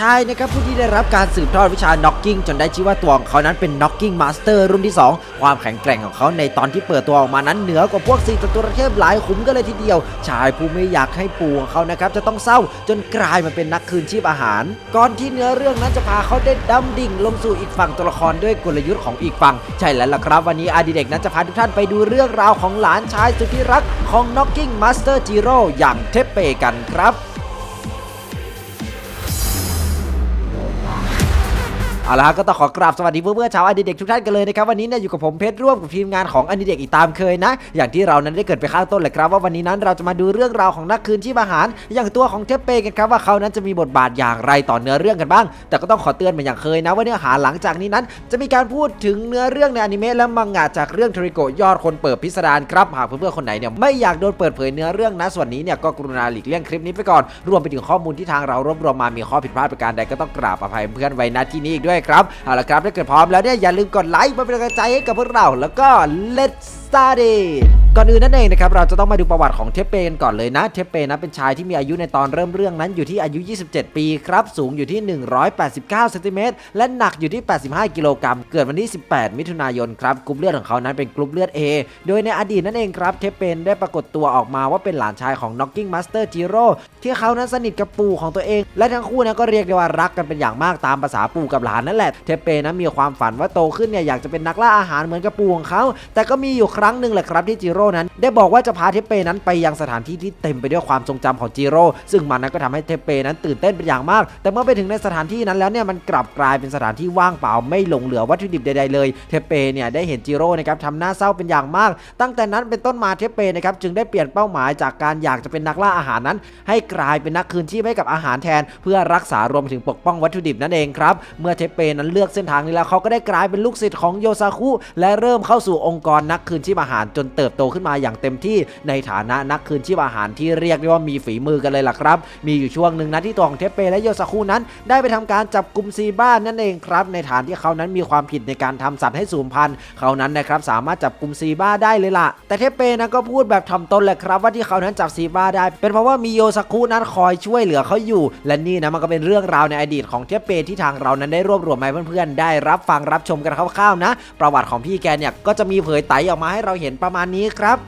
ชายนะครับผู้ที่ได้รับการสืบทอดวิชา knocking จนได้ชื่อว่าตัวของเขานั้นเป็น knocking master รุ่นที่ 2 ความแข็งแกร่งของเขาในตอนที่เปิดตัวออกมานั้นเหนือกว่าพวกสี่ตัวเทพหลายขุมกันเลยทีเดียว ชายผู้ไม่อยากให้ปู่ของเขานะครับจะต้องเศร้าจนกลายมาเป็นนักคืนชีพอาหาร ก่อนที่เนื้อเรื่องนั้นจะพาเขาได้ดำดิ่งลงสู่อีกฝั่งตัวละครด้วยกลยุทธ์ของอีกฝั่งใช่แล้วล่ะครับ วันนี้อดีเด็กนั้นจะพาทุกท่านไปดูเรื่องราวของหลานชายสุดที่รักของ knocking master Jiro อย่างเทปเปกันครับ เอาละครับก็ต้องขอกราบสวัสดีเพื่อนๆชาวอดีเด็กทุกท่านกันเลยนะครับวันนี้เนี่ยอยู่กับผมเพชรร่วมกับทีมงานของอดีเด็กอีกตามเคยนะ อย่างที่เรานั้นได้เกิดไปข้างต้นเลยครับว่าวันนี้นั้นเราจะมาดูเรื่องราวของนักคืนชีพอาหาร อย่างตัวของเทปเปกันครับว่าเขานั้นจะมีบทบาทอย่างไรต่อเนื้อเรื่องกันบ้าง แต่ก็ต้องขอเตือนเหมือนอย่างเคยนะ ว่าเนื้อหาหลังจากนี้นั้น จะมีการพูดถึงเนื้อเรื่องในอนิเมะและมังงะจากเรื่องทริโกยอดคนเปิดพิสดารครับหากเพื่อนๆคนไหนเนี่ยไม่อยากโดนเปิดเผยเนื้อเรื่องนะส่วนนี้เนี่ยก็กรุณาหลีกเลี่ยงคลิปนี้ไปก่อนรวมไปถึงข้อมูลที่ทางเรารวบรวมมามีข้อผิดพลาดประการใดก็ต้องกราบอภัยเพื่อนไว้ณที่นี้อีกด้วยครับเอาละครับถ้าเกิดพร้อมแล้วเนี่ยอย่าลืมกดไลค์เพื่อเป็นกำลังใจให้กับพวกเราแล้วก็ let's start it ก่อนอื่นนั่นเองนะครับเราจะต้องมาดูประวัติของเทปเปกันก่อนเลยนะเทปเปนะเป็นชายที่มีอายุในตอนเริ่มเรื่องนั้นอยู่ที่อายุ 27 ปีครับสูงอยู่ที่ 189เซนติเมตรและหนักอยู่ที่ 85 กิโลกรัมเกิดวันที่ 18 มิถุนายนครับกรุ๊ปเลือดของเขานั้นเป็นกรุ๊ปเลือด A โดยในอดีตนั่นเองครับเทปเปนได้ปรากฏตัวออกมาว่าเป็นหลานชายของ Knocking Master Jiro ที่เขานั้นสนิทกับปู่ของตัวเอง และทั้งคู่นั้นก็เรียกได้ว่ารักกันเป็นอย่างมากตามภาษาปู่กับหลานนั่นแหละเทปเปนั้นมีความฝันว่าโตขึ้นเนี่ยอยากจะเป็นนักล่าอาหารเหมือนกับปู่ของเขาแต่ก็มีอยู่คครั้งหนึ่งแหละครับที่จิโร่นั้น ได้บอกว่าจะพาเทเปนั้นไปยังสถานที่ที่เต็มไปด้วยความทรงจำของจิโร่ซึ่งมันนั้นก็ทำให้เทเปนั้นตื่นเต้นเป็นอย่างมาก แต่เมื่อไปถึงในสถานที่นั้นแล้วเนี่ยมันกลับกลายเป็นสถานที่ว่างเปล่าไม่หลงเหลือวัตถุดิบใดๆเลย เทเปเนี่ยได้เห็นจิโร่นะครับทำหน้าเศร้าเป็นอย่างมาก ตั้งแต่นั้นเป็นต้นมาเทเปนะครับจึงได้เปลี่ยนเป้าหมายจากการอยากจะเป็นนักล่าอาหารนั้น ให้กลายเป็นนักคืนชีพให้กับอาหารแทน เพื่อรักษารวมถึงปกป้องวัตถุดิบนั่นเองครับเมื่อเทเปนั้นเลือกเส้นทางนี้แล้วเขาก็ได้กลายเป็นลูกศิษย์ของโยซาคุและเริ่มเข้าสู่องค์กรนักคืนชีพอาหารจนเติบโตขึ้นมาอย่างเต็มที่ในฐานะนักคืนชีพอาหารที่เรียกได้ว่ามีฝีมือกันเลยล่ะครับ มีอยู่ช่วงหนึ่งนะที่ตัวของเทปเปและโยซาคุนั้น ได้ไปทำการจับกลุ่มซีบ้านนั่นเองครับ ในฐานที่เขานั้นมีความผิดในการทำสัตว์ให้สูญพันธุ์เขานั้นนะครับสามารถจับกลุ่มซีบ้าได้เลยล่ะ แต่เทปเปนั้นก็พูดแบบทำตนแหละครับ ว่าที่เขานั้นจับซีบ้าได้ เป็นเพราะว่ามีโยซาคุนั้นคอยช่วยเหลือเขาอยู่ และนี่นะมันก็เป็นเรื่องราวในอดีตของเทปเปที่ทางเรานั้นได้รวบรวมมาเพื่อนๆได้รับฟังรับชมกันคร่าวๆนะ ประวัติของพี่แกเนี่ยก็จะมีเผยไตออกมาให้เราเห็นประมาณนี้ครับ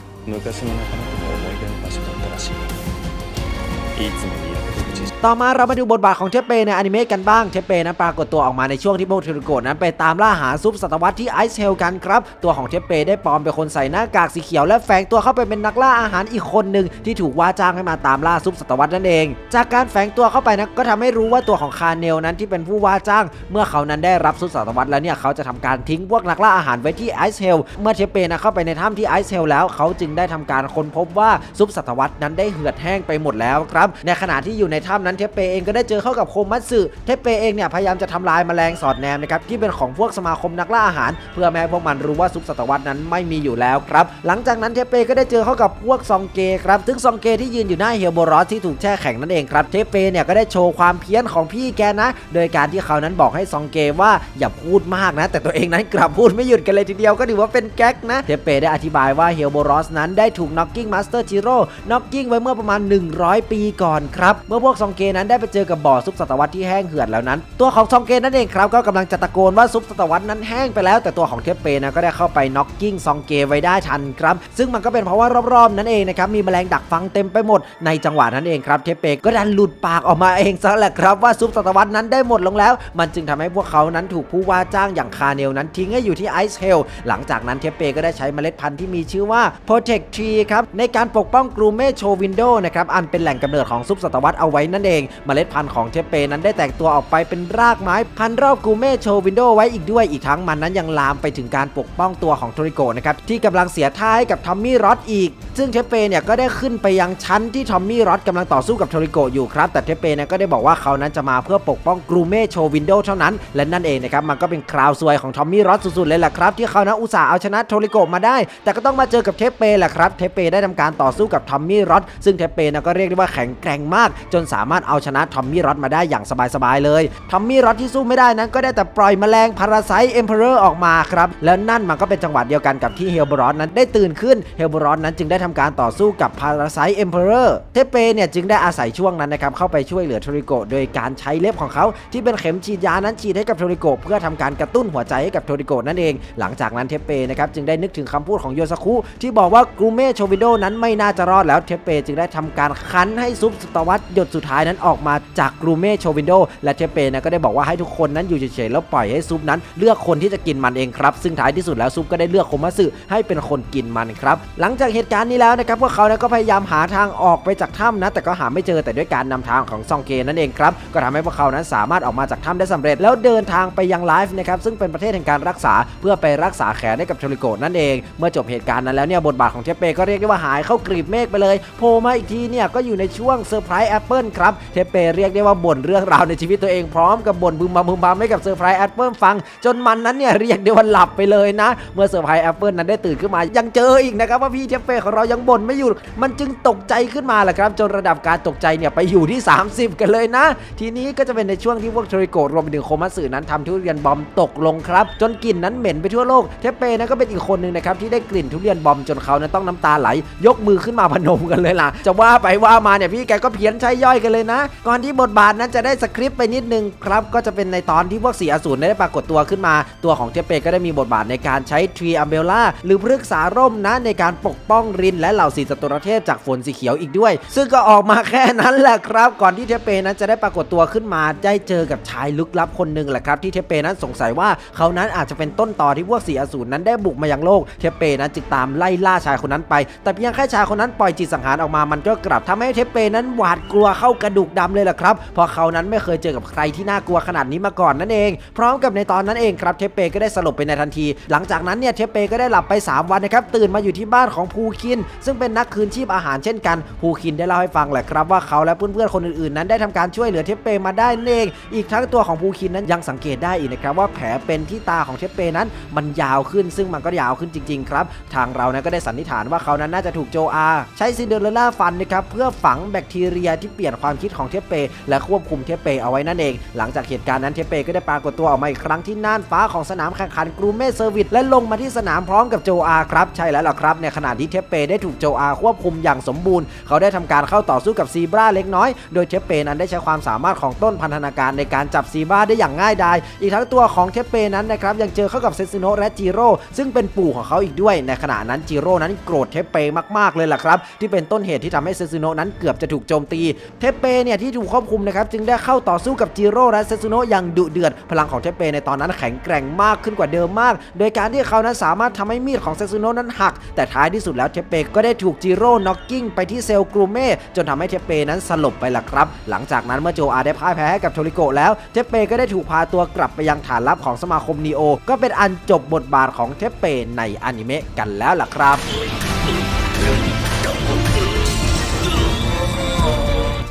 ต่อมาเรามาดูบทบาทของเทปเปในอนิเมะกันบ้าง เทปเปนั้นปรากฏตัวออกมาในช่วงที่พวกเทรโกะนั้นไปตามล่าหาซุปสัตวรรษที่ไอซ์เฮลกันครับ ตัวของเทปเปได้ปลอมเป็นคนใส่หน้ากากสีเขียวและแฝงตัวเข้าไปเป็นนักล่าอาหารอีกคนหนึ่งที่ถูกว่าจ้างให้มาตามล่าซุปสัตวรรษนั่นเอง จากการแฝงตัวเข้าไปนะก็ทำให้รู้ว่าตัวของคาเนลนั้นที่เป็นผู้ว่าจ้าง เมื่อเขานั้นได้รับซุปสัตวรรษแล้วเนี่ยเขาจะทำการทิ้งพวกนักล่าอาหารไว้ที่ไอซ์เฮลเมื่อเทปเปนะเข้าไปในถ้ำที่ไอซ์เฮลแล้วเขาจึงได้ทำการค้นพบว่าซุปสัตวรรษนั้นได้เหือดแห้งไปหมดแล้วครับในขณะที่อยู่ในถ้ำนั้นเทปเปเองก็ได้เจอเข้ากับโคมัตสึเทปเปเองเนี่ยพยายามจะทำลายแมลงสอดแนมนะครับที่เป็นของพวกสมาคมนักล่าอาหาร เพื่อไม่ให้พวกมันรู้ว่าซุปสัตวรรษนั้นไม่มีอยู่แล้วครับหลังจากนั้นเทปเปก็ได้เจอเข้ากับพวกซองเกครับซึ่งซองเกที่ยืนอยู่หน้าเฮลโบรอสที่ถูกแช่แข็งนั่นเองครับเทปเปเนี่ยก็ได้โชว์ความเพี้ยนของพี่แกนะ โดยการที่เขานั้นบอกให้ซองเกว่าอย่าพูดมากนะ แต่ตัวเองนั้นกลับพูดไม่หยุดกันเลยทีเดียวก็ถือว่าเป็นแก๊กนะเทปเปได้อธิบายว่าเฮลโบรอสนั้นได้ถูก knocking master Jiro knocking ไว้เมื่อประมาณ 100 ปีก่อนครับเมื่อพวกซองเกนั้นได้ไปเจอกับบ่อซุปสัตวรรษที่แห้งเหือดแล้วนั้น ตัวของซองเกนั่นเองครับก็กำลังจะตะโกนว่าซุปสัตวรรษนั้นแห้งไปแล้ว แต่ตัวของเทปเปนะก็ได้เข้าไป knocking ซองเกไว้ได้ทันครับ ซึ่งมันก็เป็นเพราะว่ารอบๆนั่นเองนะครับมีแมลงดักฟังเต็มไปหมดในจังหวะนั้นเองครับเทปเปก็ดันหลุดปากออกมาเองซะแหละครับว่าซุปสัตวรรษนั้นได้หมดลงแล้ว มันจึงทำให้พวกเขานั้นถูกผู้ว่าจ้างอย่างคาเนลนั้นทิ้งให้อยู่ที่ไอซ์เฮลหลังจากนั้นเทปเปก็ได้ใช้เมล็ดพันธุ์ที่มีชื่อว่า Protect Tree ครับในการปกป้องกรูเมโชวินโดนะครับอันเป็นแหล่งกำเนิดของซุปสัตวรรษเอาไว้นั่นเองเมล็ดพันธุ์ของเทเปนั้นได้แตกตัวออกไปเป็นรากไม้พันรอบกรูเม่โชวินโดไว้อีกด้วยอีกทั้งมันนั้นยังลามไปถึงการปกป้องตัวของโทริโกนะครับที่กำลังเสียท่าให้กับทอมมี่รอดอีก ซึ่งเทเปเนี่ยก็ได้ขึ้นไปยังชั้นที่ทอมมี่รอดกำลังต่อสู้กับโทริโกอยู่ครับ แต่เทเปเนี่ยก็ได้บอกว่าเขานั้นจะมาเพื่อปกป้องกรูเม่โชวินโดเท่านั้น และนั่นเองนะครับมันก็เป็นคราวซวยของทอมมี่รอดสุดๆเลยแหละครับที่เขานั้นอุตส่าห์เอาชนะโทริโกมาได้ แต่ก็ต้องมาเจอกับเทเปแหละครับเทปเปได้ทำการต่อสู้กับทอมมี่รอดซึ่งเทเปนะก็เรียกได้ว่าแข็งแกร่งมาก จนสามารถารถเอาชนะทอมมี่รอดมาได้อย่างสบายๆเลยทอมมี่รอดที่สู้ไม่ได้นั้นก็ได้แต่ปล่อยแมลงพาราไซต์เอ็มเพอเรอร์ออกมาครับแล้วนั่นมันก็เป็นจังหวะเดียวกันกับที่เฮลบรอสนั้นได้ตื่นขึ้นเฮลบรอสนั้นจึงได้ทำการต่อสู้กับพาราไซต์เอ็มเพอเรอร์เทเปเนี่ยจึงได้อาศัยช่วงนั้นนะครับเข้าไปช่วยเหลือโทริโกโดยการใช้เล็บของเขาที่เป็นเข็มฉีดยานั้นฉีดให้กับโทริโกเพื่อทำการกระตุ้นหัวใจให้กับโทริโกนั่นเอง หลังจากนั้นเทเปนะครับจึงได้นึกถึงคำพูดของโยซาคุที่บอกว่ากรูเม่โชวิโดนั้นไม่น่าจะรอดแล้วเทเปจึงได้ทำการคั้นให้ซุปสตวัตหยดสุดท้ายนั้นออกมาจากกรูเม่โชวินโดและเทเปนะก็ได้บอกว่าให้ทุกคนนั้นอยู่เฉยๆแล้วปล่อยให้ซุปนั้น เลือกคนที่จะกินมันเองครับซึ่งท้ายที่สุดแล้วซุปก็ได้เลือกโคมัสึให้เป็นคนกินมันครับหลังจากเหตุการณ์นี้แล้วนะครับพวกเขานะก็พยายามหาทางออกไปจากถ้ำนะแต่ก็หาไม่เจอแต่ด้วยการนำทางของซองเกนั่นเองครับก็ทำให้พวกเขานั้นสามารถออกมาจากถ้ำได้สำเร็จ แล้วเดินทางไปยังไลฟ์นะครับซึ่งเป็นประเทศแห่งการรักษาเพื่อไปรักษาแขนให้กับโทริโกนั่นเอง เมื่อจบเหตุการณ์นั้นแล้วเนี่ยบทบาทของเทเปก็เรียกได้ว่าหายเข้ากรีบเมฆไปเลยโผล่มาอีกทีเนี่ยก็อยู่ในช่วงเซอร์ไพรส์แอปเปิลครับเทเปเรียกได้ว่าบ่นเรื่องราวในชีวิตตัวเองพร้อมกับบ่นบึมบัมบึมบัมให้กับเซอร์ไพรส์แอปเปิลฟัง จนมันนั้นเนี่ยเรียกได้ว่าหลับไปเลยนะ เมื่อเซอร์ไพรส์แอปเปิลนั้นได้ตื่นขึ้นมา ยังเจออีกนะครับว่าพี่เทเปของเรายังบ่นไม่หยุดมันจึงตกใจขึ้นมาแหละครับ จนระดับการตกใจเนี่ยไปอยู่ที่ 30 กันเลยนะ ทีนี้ก็จะเป็นในช่วงที่พวกโทริโกะรวมไปถึงโคมัสึนั้นทำทุเรียนบอมตกลงครับ จนกลิ่นนั้นเหม็นไปทั่วโลกเทเปนั้นก็เป็นอีกคนหนึ่งนะครับที่ได้กลิ่นทุเรียนบอมจนเขานั้นต้องน้ำตาไหล ยกมือขึ้นมาพนมกันเลยล่ะ จะว่าไปว่ามาเนี่ยพี่แกก็เพี้ยนใช้ย่อยกันเลยนะ ก่อนที่บทบาทนั้นจะได้สคริปต์ไปนิดนึงครับก็จะเป็นในตอนที่พวกสีอสูรได้ปรากฏตัวขึ้นมา ตัวของเทปเปก็ได้มีบทบาทในการใช้ทรีอัมเบล่าหรือพฤกษาร่มนะในการปกป้องรินและเหล่าสีสตุรเทพจากฝนสีเขียวอีกด้วย ซึ่งก็ออกมาแค่นั้นแหละครับ ก่อนที่เทปเปนั้นจะได้ปรากฏตัวขึ้นมาได้เจอกับชายลึกลับคนหนึ่งแหละครับที่เทปเปนั้นสงสัยว่าเขานั้นอาจจะเป็นต้นต่อที่พวกสีอสูรนั้นได้บุกมายังโลก เทปเปนั้นจึงตามไล่ล่าชายคนนั้นไป แต่เพียงแค่ชายคนนั้นปล่อยจิตสังหารออกมามันก็กลับทำให้เทเปนั้นหวาดกลัวเข้ากระดูกดำเลยล่ะครับ เพราะเขานั้นไม่เคยเจอกับใครที่น่ากลัวขนาดนี้มาก่อนนั่นเอง พร้อมกับในตอนนั้นเองครับเทปเปก็ได้สลบไปในทันที หลังจากนั้นเนี่ยเทปเปก็ได้หลับไป 3 วันนะครับตื่นมาอยู่ที่บ้านของภูคิน ซึ่งเป็นนักคืนชีพอาหารเช่นกันภูคินได้เล่าให้ฟังแหละครับว่าเขาและเพื่อนๆคนอื่นๆนั้นได้ทำการช่วยเหลือเทปเปมาได้นั่นเอง อีกทั้งตัวของภูคินนั้นยังสังเกตได้อีกนะครับว่าแผลเป็นที่ตาของเทปเปนั้นมันยาวขึ้น ซึ่งมันก็ยาวขึ้นจริงๆครับทางเรานะก็ได้สันนิษฐานว่าเขานั้นน่าจะถูกโจอา ใช้ซินเดอเรลล่าฟันนะครับเพื่อฝังแบคทีเรียที่เปลี่ยนความคิดของเทปเป และควบคุมเทปเปเอาไว้นั่นเอง หลังจากเหตุการณ์นั้นเทปเปก็ได้ปรากฏตัวออกมาอีกครั้งที่น่านฟ้าของสนามแข่งขันกรูเม่เซอร์วิสและลงมาที่สนามพร้อมกับโจอาครับใช่แล้วล่ะครับในขณะที่เทปเปได้ถูกโจอาควบคุมอย่างสมบูรณ์ เขาได้ทำการเข้าต่อสู้กับซีบราเล็กน้อย โดยเทปเปนั้นได้ใช้ความสามารถของต้นพันธนาการในการจับซีบราได้อย่างง่ายดายอีกทั้งตัวของเทปเปนั้นนะครับยังเจอเข้ากับเซซิโนและจิโร่ซึ่งเป็นปู่ของเขาอีกด้วย ในขณะนั้นจิโร่นั้นโกรธเทปเปมากๆเลยล่ะครับ ที่เป็นต้นเหตุที่ทำให้เซซิโนนั้นเกือบจะถูกโจมตี เทปเปเนี่ยที่ถูกควบคุมนะครับจึงได้เข้าต่อสู้กับจิโร่และเซซุโนะอย่างดุเดือด พลังของเทเปในตอนนั้นแข็งแกร่งมากขึ้นกว่าเดิมมาก โดยการที่เขานั้นสามารถทำให้มีดของเซซุโนะนั้นหัก แต่ท้ายที่สุดแล้วเทเปก็ได้ถูกจิโร่น็อกกิ้งไปที่เซลกรูเม่จนทำให้เทเปนั้นสลบไปล่ะครับ หลังจากนั้นเมื่อโจอาได้พ่ายแพ้ให้กับโทริโกะแล้วเทเปก็ได้ถูกพาตัวกลับไปยังฐานลับของสมาคมนีโอก็เป็นอันจบบทบาทของเทเปในอนิเมะกันแล้วล่ะครับ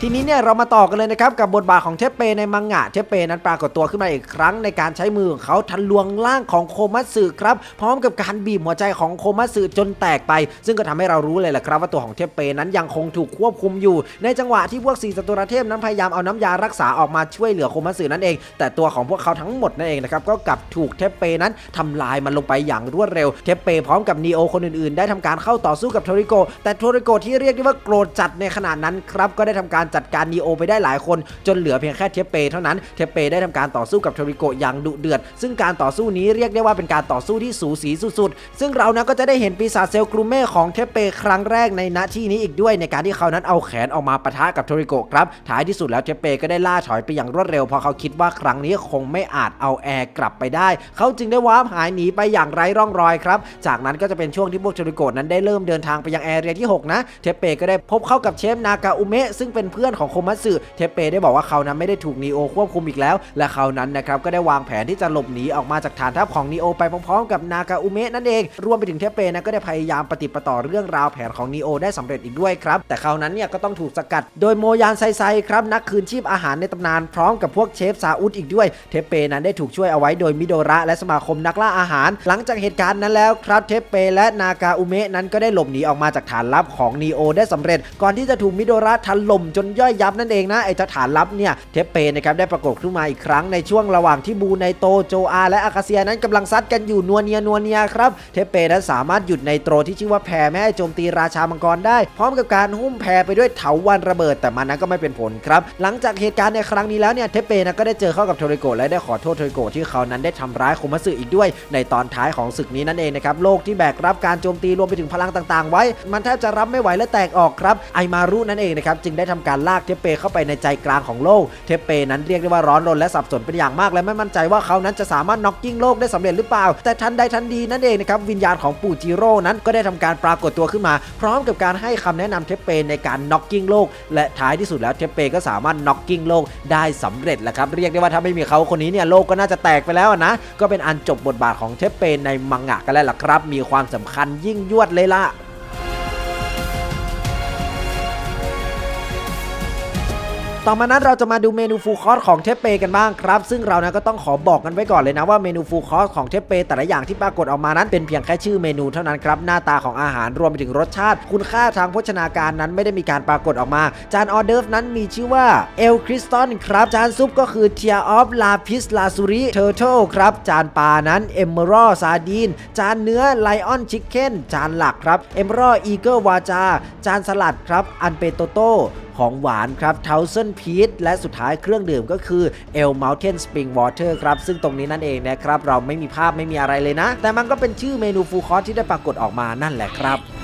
ทีนี้เนี่ยเรามาต่อกันเลยนะครับกับบทบาทของเทปเปในมังงะเทปเปนั้นปรากฏตัวขึ้นมาอีกครั้งในการใช้มือของเขาทะลวงร่างของโคมัตสึครับพร้อมกับการบีบหัวใจของโคมัตสึจนแตกไป ซึ่งก็ทำให้เรารู้เลยแหละครับว่าตัวของเทปเปนั้นยังคงถูกควบคุมอยู่ ในจังหวะที่พวกสี่สตุรเทพนั้นพยายามเอาน้ำยารักษาออกมาช่วยเหลือโคมัตสึนั่นเอง แต่ตัวของพวกเขาทั้งหมดนั่นเองนะครับก็กลับถูกเทปเปนั้นทำลายมันลงไปอย่างรวดเร็วเทปเปพร้อมกับนีโอคนอื่นๆ ได้ทำการเข้าต่อสู้กับโทริโกแต่โทริโกที่เรียกได้ว่าโกรธจัดในขณะนั้นครับก็ได้ทำการจัดการนีโอไปได้หลายคน จนเหลือเพียงแค่เทปเปเท่านั้น เทปเปได้ทำการต่อสู้กับโทริโกะอย่างดุเดือด ซึ่งการต่อสู้นี้เรียกได้ว่าเป็นการต่อสู้ที่สูสีสุดๆ ซึ่งเรานะก็จะได้เห็นปีศาจเซลกรูเม่ของเทปเปครั้งแรกในณที่นี้อีกด้วยในการที่เขานั้นเอาแขนออกมาปะทะกับโทริโกะครับ ท้ายที่สุดแล้วเทปเปก็ได้ล่าถอยไปอย่างรวดเร็ว เพราะเขาคิดว่าครั้งนี้คงไม่อาจเอาแอร์กลับไปได้ เขาจึงได้วาร์ปหายหนีไปอย่างไร้ร่องรอยครับ จากนั้นก็จะเป็นช่วงที่พวกโทริโกะนั้นได้เริ่มเดินทางไปยังแอเรียที่หกนะ เทปเปก็ได้พบเข้ากับเชฟนากาอุเมะซึ่งเป็นเพื่อนื่อนของโคมัตสึเทเปได้บอกว่าเขานั้นไม่ได้ถูกนีโอควบคุมอีกแล้ว และเขานั้นนะครับก็ได้วางแผนที่จะหลบหนีออกมาจากฐานทัพของนีโอไปพร้อมๆ กับนากาอุเมะนั่นเองรวมไปถึงเทเปนะก็ได้พยายามปฏิปต่อเรื่องราวแผนของนีโอได้สำเร็จอีกด้วยครับ แต่เขานั้นเนี่ยก็ต้องถูกสกัด โดยโมยานไซไซครับนักคืนชีพอาหารในตำนานพร้อมกับพวกเชฟซาอุดอีกด้วย เทเปนั้นได้ถูกช่วยเอาไว้โดยมิโดระและสมาคมนักล่าอาหาร หลังจากเหตุการณ์นั้นแล้วครับเทเปและนากาอุเมะนั้นก็ได้หลบหนีออกมาจากฐานลับของนีโอได้สำเร็จ ก่อนที่จะถูกมิโดระถล่มจนย่อยยับนั่นเองนะไอ้เจ้าฐานลับเนี่ยเทปเปนะครับได้ปรากฏขึ้นมาอีกครั้งในช่วงระหว่างที่บูไนโตโจอาและอากาเซียนั้นกำลังซัดกันอยู่นัวเนียนัวเนียครับเทปเปนั้นสามารถหยุดไนโตรที่ชื่อว่าแพรไม่โจมตีราชามังกรได้ พร้อมกับการหุ้มแพรไปด้วยเถาวันระเบิด แต่มันนั้นก็ไม่เป็นผลครับหลังจากเหตุการณ์ในครั้งนี้แล้วเนี่ยเทปเปนะก็ได้เจอเข้ากับโทริโกะและได้ขอโทษโทริโกะที่เขานั้นได้ทำร้ายโคมัสึอีกด้วย ในตอนท้ายของศึกนี้นั่นเองนะครับโลกที่แบกรับการโจมตีรวมไปถึงพลังต่างๆ ไว้ มันแทบจะรับไม่ไหวและแตกออกครับไอมารุนั่นเองนะครับจึงได้ทำการลากเทปเปเข้าไปในใจกลางของโลก เทปเปนั้นเรียกได้ว่าร้อนรนและสับสนเป็นอย่างมากและไม่มั่นใจว่าเขานั้นจะสามารถน็อกกิ้งโลกได้สำเร็จหรือเปล่า แต่ทันใดทันดีนั่นเองนะครับวิญญาณของปู่จิโร่นั้นก็ได้ทำการปรากฏตัวขึ้นมา พร้อมกับการให้คำแนะนำเทปเปในการน็อกกิ้งโลก และท้ายที่สุดแล้วเทปเปก็สามารถน็อกกิ้งโลกได้สำเร็จแล้วครับเรียกได้ว่าถ้าไม่มีเขาคนนี้เนี่ยโลกก็น่าจะแตกไปแล้วนะก็เป็นอันจบบทบาทของเทปเปในมังงะกันแล้วล่ะครับ มีความสำคัญยิ่งยวดเลยล่ะ ต่อมานั้นเราจะมาดูเมนูฟูลคอร์สของเทปเปกันบ้างครับ ซึ่งเรานะก็ต้องขอบอกกันไว้ก่อนเลยนะว่าเมนูฟูลคอร์สของเทปเปแต่ละอย่างที่ปรากฏออกมานั้นเป็นเพียงแค่ชื่อเมนูเท่านั้นครับหน้าตาของอาหารรวมไปถึงรสชาติ คุณค่าทางโภชนาการนั้นไม่ได้มีการปรากฏออกมา จานออเดิร์ฟนั้นมีชื่อว่าเอลคริสตันครับ จานซุปก็คือเทียออฟลาพิสลาซูริเทอร์เทลครับจานปลานั้นเอมเมอรัลซาดีนจานเนื้อไลออนชิคเก้นจานหลักครับเอมเมอรัลอีเกิลวาจาจานสลัดครับอันเปโตโตของหวานครับเทาเซนพีทและสุดท้ายเครื่องดื่มก็คือเอลม u ลเทนสปริงวอเตอร์ครับ ซึ่งตรงนี้นั่นเองนะครับ เราไม่มีภาพไม่มีอะไรเลยนะ แต่มันก็เป็นชื่อเมนูฟูลคอร์สที่ได้ปรากฏออกมานั่นแหละครับ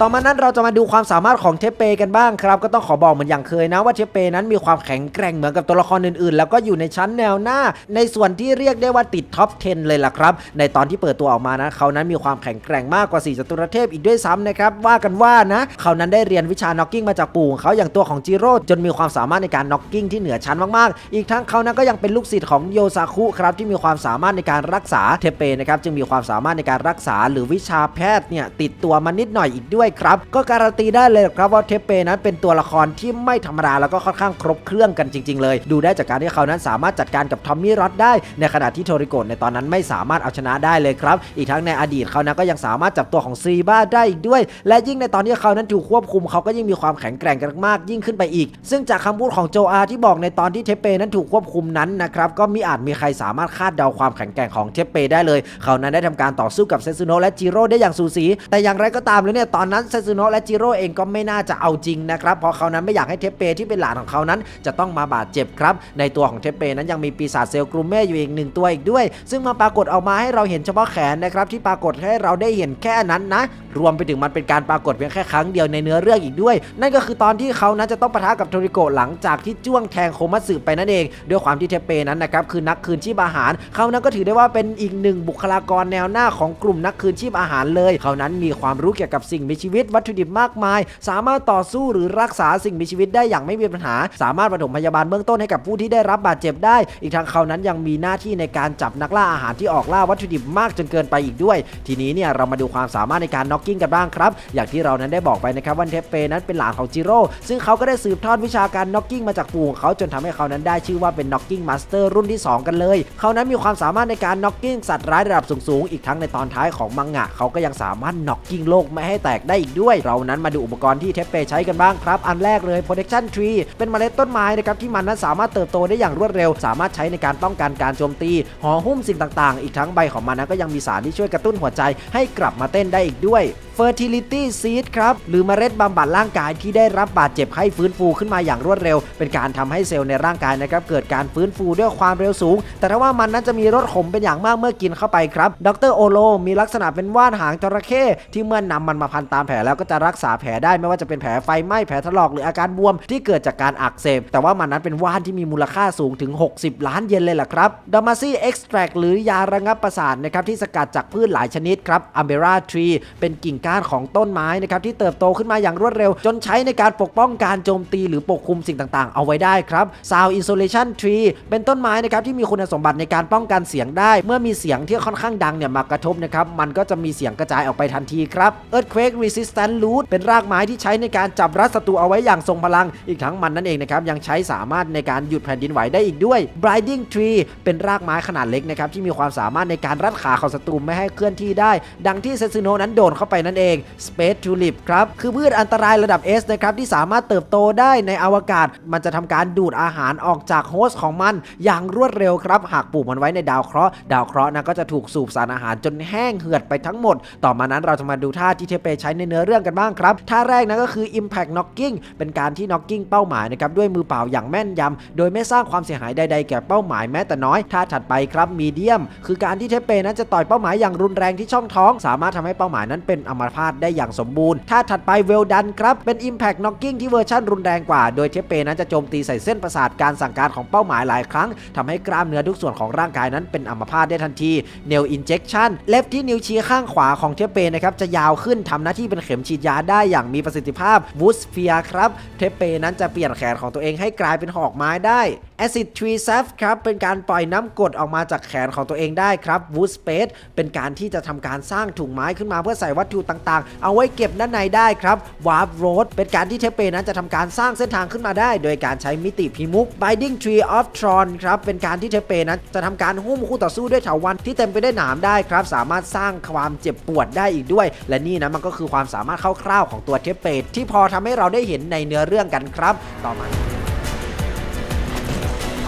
ต่อมานั้นเราจะมาดูความสามารถของเทเปกันบ้างครับ ก็ต้องขอบอกเหมือนอย่างเคยนะว่าเทเปนั้นมีความแข็งแกร่งเหมือนกับตัวละครอื่นๆ แล้วก็อยู่ในชั้นแนวหน้า ในส่วนที่เรียกได้ว่าติดท็อป 10 เลยล่ะครับ ในตอนที่เปิดตัวออกมานะเขานั้นมีความแข็งแกร่งมากกว่า4จตุรเทพอีกด้วยซ้ำนะครับว่ากันว่านะเขานั้นได้เรียนวิชาน็อกกิ้งมาจากปู่ของเขาอย่างตัวของจิโร่จนมีความสามารถในการน็อกกิ้งที่เหนือชั้นมากๆ อีกทั้งเขานั้นก็ยังเป็นลูกศิษย์ของโยซาคุครับที่มีความสามารถในการรักษาเทเปนะครับจึงมีความสามารถในการรักษาหรือวิชาแพทย์เนี่ยติดตัวมานิดหน่อยอีกด้วยครับ ก็การันตีได้เลยครับว่าเทปเปนั้นเป็นตัวละครที่ไม่ธรรมดาแล้วก็ค่อนข้างครบเครื่องกันจริง ๆ เลย ดูได้จากการที่เขานั้นสามารถจัดการกับทอมมี่รอดได้ ในขณะที่โทริโกะในตอนนั้นไม่สามารถเอาชนะได้เลยครับ อีกทั้งในอดีตเขานั้นก็ยังสามารถจับตัวของซีบ้าได้อีกด้วย และยิ่งในตอนที่เขานั้นถูกควบคุมเขาก็ยิ่งมีความแข็งแกร่งกันมากยิ่งขึ้นไปอีก ซึ่งจากคำพูดของโจอาที่บอกในตอนที่เทปเปนั้นถูกควบคุมนั้นนะครับก็มิอาจมีใครสามารถคาดเดาความแข็งแกร่งของเทปเปได้เลย เขานั้นได้ทำการต่อสู้กับเซซุโนะและจิโร่ได้อย่างสูสีแต่อย่างไรก็ตามแล้วเนี่ยตอนนั้นเซซุโนะและจิโร่เองก็ไม่น่าจะเอาจริงนะครับเพราะเขานั้นไม่อยากให้เทปเปที่เป็นหลานของเขานั้น จะต้องมาบาดเจ็บครับในตัวของเทปเปนั้นยังมีปีศาจเซลกรูเม่อยู่อีกหนึ่งตัวอีกด้วย ซึ่งมาปรากฏออกมาให้เราเห็นเฉพาะแขนนะครับที่ปรากฏให้เราได้เห็นแค่นั้นนะ รวมไปถึงมันเป็นการปรากฏเพียงแค่ครั้งเดียวในเนื้อเรื่องอีกด้วย นั่นก็คือตอนที่เขานั้นจะต้องปะทะกับโทริโกะหลังจากที่จ้วงแทงโคมัสึไปนั่นเอง ด้วยความที่เทปเปนั้นนะครับคือนักคืนชีพอาหาร เขานั้นก็ถือได้ว่าเป็นอีกหนึ่งบุคลากรแนวหน้าของกลุ่มนักคืนชีพอาหารเลย เขานั้นมีความรู้เกี่ยวกับสิ่งมีชีวิตวัตถุดิบมากมาย สามารถต่อสู้หรือรักษาสิ่งมีชีวิตได้อย่างไม่มีปัญหา สามารถปฐมพยาบาลเบื้องต้นให้กับผู้ที่ได้รับบาดเจ็บได้ อีกทางเขานั้นยังมีหน้าที่ในการจับนักล่าอาหารที่ออกล่าวัตถุดิบมากจนเกินไปอีกด้วย ทีนี้เนี่ยเรามาดูความสามารถในการน็อกกิ้งกันบ้างครับ อย่างที่เรานั้นได้บอกไปนะครับว่าเทปเปนั้นเป็นหลานของจิโร่ซึ่งเขาก็ได้สืบทอดวิชาการน็อกกิ้งมาจากปู่ของเขาจนทำให้เขานั้นได้ชื่อว่าเป็นน็อกกิ้งมาสเตอร์รุ่นที่ 2 กันเลย เขานั้นมีความสามารถในการน็อกกิ้งสัตว์ร้ายระดับสูงๆอีกทั้งในตอนท้ายของมังงะเขาก็ยังสามารถน็อกกิ้งโลกไม่ให้แตกได้อีกด้วย เรานั้นมาดูอุปกรณ์ที่เทปเปใช้กันบ้างครับ อันแรกเลย protection tree เป็นเมล็ดต้นไม้นะครับที่มันนั้นสามารถเติบโตได้อย่างรวดเร็ว สามารถใช้ในการป้องกันการโจมตีห่อหุ้มสิ่งต่างๆ อีกทั้งใบของมันนั้นก็ยังมีสารที่ช่วยกระตุ้นหัวใจให้กลับมาเต้นได้อีกด้วย fertility seed ครับ หรือเมล็ดบำบัดร่างกายที่ได้รับบาดเจ็บให้ฟื้นฟูขึ้นมาอย่างรวดเร็ว เป็นการทำให้เซลล์ในร่างกายนะครับเกิดการฟื้นฟูด้วยความเร็วสูง แต่ถ้าว่ามันนั้นจะมีรสขมเป็นอย่างมากเมื่อกินเข้าไปครับ ดรโอโล มีลักษณะเป็นว่านหางจระเข้ที่เมื่อนำมันมาพันตามแผลแล้วก็จะรักษาแผลได้ไม่ว่าจะเป็นแผลไฟไหม้แผลถลอกหรืออาการบวมที่เกิดจากการอักเสบ แต่ว่ามันนั้นเป็นว่านที่มีมูลค่าสูงถึง 60 ล้านเยนเลยล่ะครับดามาซี่เอ็กซ์แทรหรือยาระงับประสาทนะครับที่สกัดจากพืชหลายชนิดครับอัมเบราทรีเป็นกิ่งก้านของต้นไม้นะครับที่เติบโตขึ้นมาอย่างรวดเร็ว จนใช้ในการปกป้องการโจมตีหรือปกคลุมสิ่งต่างๆ เอาไว้ได้ครับ Sound Insulation Tree เป็นต้นไม้นะครับที่มีคุณสมบัติในการป้องกันเสียงได้ เมื่อมีเสียงที่ค่อนข้างดังเนี่ยมากระทบนะครับมันก็จะมีเสียงกระจายออกไปทันทีครับ Earthquake Resistant Root เป็นรากไม้ที่ใช้ในการจับรัดศัตรูเอาไว้อย่างทรงพลัง อีกทั้งมันนั่นเองนะครับยังใช้สามารถในการหยุดแผ่นดินไหวได้อีกด้วย Briding Tree เป็นรากไม้ขนาดเล็กนะครับที่มีความสามารถในการรัดขาของศัตรูไม่ให้เคลื่อนที่ได้ ดังที่เซซึโนะนั้นโดนเข้าไปนั่นนั่นเอง Space Tulip ครับ คือพืชอันตรายระดับ S นะครับที่สามารถเติบโตได้ในอวกาศ มันจะทำการดูดอาหารออกจากโฮสต์ของมันอย่างรวดเร็วครับ หากปลูกมันไว้ในดาวเคราะห์ ดาวเคราะห์นะก็จะถูกสูบสารอาหารจนแห้งเหือดไปทั้งหมด ต่อมานั้นเราจะมาดูท่าที่เทเปใช้ในเนื้อเรื่องกันบ้างครับท่าแรกนะก็คือ Impact Knocking เป็นการที่ knocking เป้าหมายนะครับด้วยมือเปล่าอย่างแม่นยำโดยไม่สร้างความเสียหายใดๆแก่เป้าหมายแม้แต่น้อยท่าถัดไปครับ Medium คือการที่เทเปนั้นจะต่อยเป้าหมายอย่างรุนแรงที่ช่องท้อง สามารถทำให้เป้าหมายนั้นเป็นอมพาตได้อย่างสมบูรณ์ท่าถัดไป Well Done ครับ เป็น Impact Knocking ที่เวอร์ชันรุนแรงกว่า โดยเทเปนั้นจะโจมตีใส่เส้นประสาทการสั่งการของเป้าหมายหลายครั้งทำให้กล้ามเนื้อทุกส่วนของร่างกายนั้นเป็นอัมพาตได้ทันที Nail Injection เล็บที่นิ้วชี้ข้างขวาของเทเปนะครับจะยาวขึ้นทำหน้าที่เป็นเข็มฉีดยาได้อย่างมีประสิทธิภาพ w o o d s p h e r e ครับเทเปนั้นจะเปลี่ยนแขนของตัวเองให้กลายเป็นหอกไม้ได้ Acid Tree s a f ครับเป็นการปล่อยน้ำกรดออกมาจากแขนของตัวเองได้ครับ Wood Space เป็นการที่จะทำการสร้างถุงไม้ขึ้นมาเพื่อใส่วัตถุต่างๆ เอาไว้เก็บด้านในได้ครับ Warp Road เป็นการที่เทเปนั้นจะทำการสร้างเส้นทางขึ้นมาได้ โดยการใช้มิติพิมุก Binding Tree of Tron ครับเป็นการที่เทเปนั้นจะทำการหุ้มคู่ต่อสู้ด้วยเถาวัลย์ที่เต็มไปด้วยหนามได้ครับ สามารถสร้างความเจ็บปวดได้อีกด้วย และนี่นะมันก็คือความสามารถคร่าวๆของตัวเทปเปที่พอทำให้เราได้เห็นในเนื้อเรื่องกันครับ ต่อมา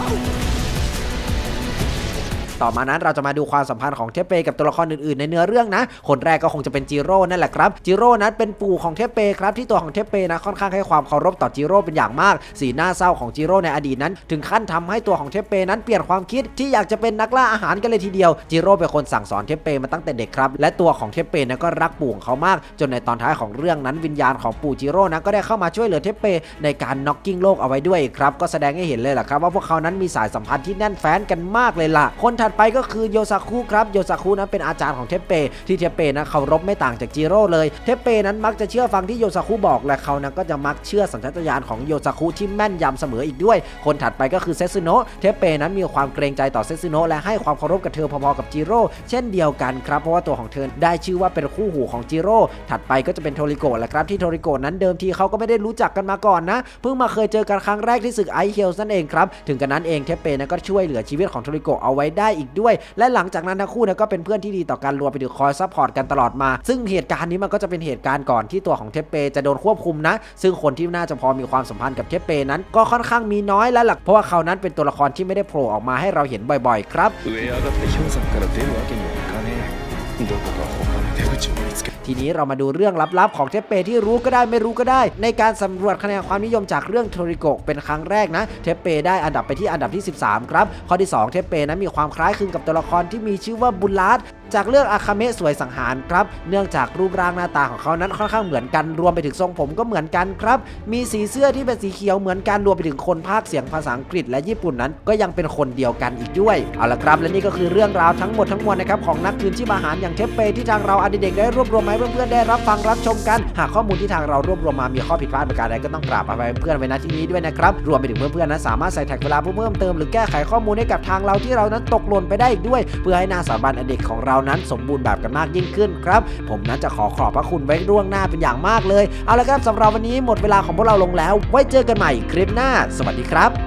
Oh! ต่อมานั้นเราจะมาดูความสัมพันธ์ของเทปเปกับตัวละครอื่นๆ ในเนื้อเรื่องนะ คนแรกก็คงจะเป็นจิโร่นั่นแหละครับจิโร่นั้นเป็นปู่ของเทปเปครับที่ตัวของเทปเปนะค่อนข้างให้ความเคารพต่อจิโร่เป็นอย่างมาก สีหน้าเศร้าของจิโร่ในอดีตนั้น ถึงขั้นทำให้ตัวของเทปเปนั้นเปลี่ยนความคิดที่อยากจะเป็นนักล่าอาหารกันเลยทีเดียวจิโร่เป็นคนสั่งสอนเทปเปมาตั้งแต่เด็กครับและตัวของเทปเปนะก็รักปู่ของเขามาก จนในตอนท้ายของเรื่องนั้นวิญญาณของปู่จิโร่นะก็ได้เข้ามาช่วยเหลือเทเปในการน็อกกิ้งโลกเอาไว้ด้วยครับก็แสดงให้เห็นเลยแหละครับว่าพวกเขานั้นมีสายสัมพันธ์ที่แน่นแฟ้นกันมากเลยล่ะคนถัดไปก็คือโยซาคุครับโยซาคุนั้นเป็นอาจารย์ของเทปเปที่เทปเปนะเคารพไม่ต่างจากจิโร่เลย เทปเปนั้นมักจะเชื่อฟังที่โยซาคุบอกและเขานั้นก็จะมักเชื่อสัญชาตญาณของโยซาคุที่แม่นยำเสมออีกด้วย คนถัดไปก็คือเซซึโนะเทปเปนั้นมีความเกรงใจต่อเซซึโนะและให้ความเคารพกับเธอพอๆกับจิโร่เช่นเดียวกันครับเพราะว่าตัวของเธอได้ชื่อว่าเป็นคู่หูของจิโร่ถัดไปก็จะเป็นโทริโกะแหละครับที่โทริโกะนั้นเดิมทีเขาก็ไม่ได้รู้จักกันมาก่อนนะเพิ่งมาเคยเจอกันครั้งแรกที่ศึกไอเฮลนั่นเองครับถึงกันนั้นเองเทปเปนะก็ช่วยเหลือชีวิตของโทริโกะเอาไว้ได้อีกด้วย และหลังจากนั้นทั้งคู่นะก็เป็นเพื่อนที่ดีต่อกันรวมไปถึงคอยซัพพอร์ตกันตลอดมา ซึ่งเหตุการณ์นี้มันก็จะเป็นเหตุการณ์ก่อนที่ตัวของเทปเปจะโดนควบคุมนะ ซึ่งคนที่น่าจะพอมีความสัมพันธ์กับเทปเปนั้นก็ค่อนข้างมีน้อยและหลักเพราะว่าเขานั้นเป็นตัวละครที่ไม่ได้โผล่ออกมาให้เราเห็นบ่อย ๆ ครับ ทีนี้เรามาดูเรื่องลับๆ ของเทปเปที่รู้ก็ได้ไม่รู้ก็ได้ ในการสำรวจคะแนนความนิยมจากเรื่องโทริโกเป็นครั้งแรกนะ เทปเปได้อันดับไปที่อันดับที่ 13 ครับ ข้อที่ 2 เทปเปนั้นมีความคล้ายคลึงกับตัวละครที่มีชื่อว่าบุลลาร์ดจากเรื่องอาคาเมะสวยสังหารครับ เนื่องจากรูปร่างหน้าตาของเขานั้นค่อนข้างเหมือนกัน รวมไปถึงทรงผมก็เหมือนกันครับ มีสีเสื้อที่เป็นสีเขียวเหมือนกัน รวมไปถึงคนภาคเสียงภาษาอังกฤษ และญี่ปุ่นนั้นก็ยังเป็นคนเดียวกันอีกด้วย เอาละครับ และนี่ก็คือเรื่องราวทั้งหมดทั้งมวลนะครับของนักคืนชีพอาหารอย่างเทปเปที่ทางเราอดีเด็กได้รวบรวมมาให้เพื่อนๆได้รับฟังรับชมกัน หากข้อมูลที่ทางเรารวบรวมมามีข้อผิดพลาดประการใดก็ต้องกราบอภัยเพื่อนไว้ณที่นี้ด้วยนะครับ รวมไปถึงเพื่อนๆนั้นสามารถใส่แท็กเวลาเพื่อเพิ่มเติมหรือแก้ไขข้อมูลให้กับทางเราที่เรานั้นตกหล่นไปได้อีกด้วย เพื่อให้หน้าสถาบันอเด็กของเรานั้นสมบูรณ์แบบกันมากยิ่งขึ้นครับ ผมนั้นจะขอขอบพระคุณไว้ล่วงหน้าเป็นอย่างมากเลย เอาละครับสำหรับวันนี้หมดเวลาของพวกเราลงแล้ว ไว้เจอกันใหม่คลิปหน้า สวัสดีครับ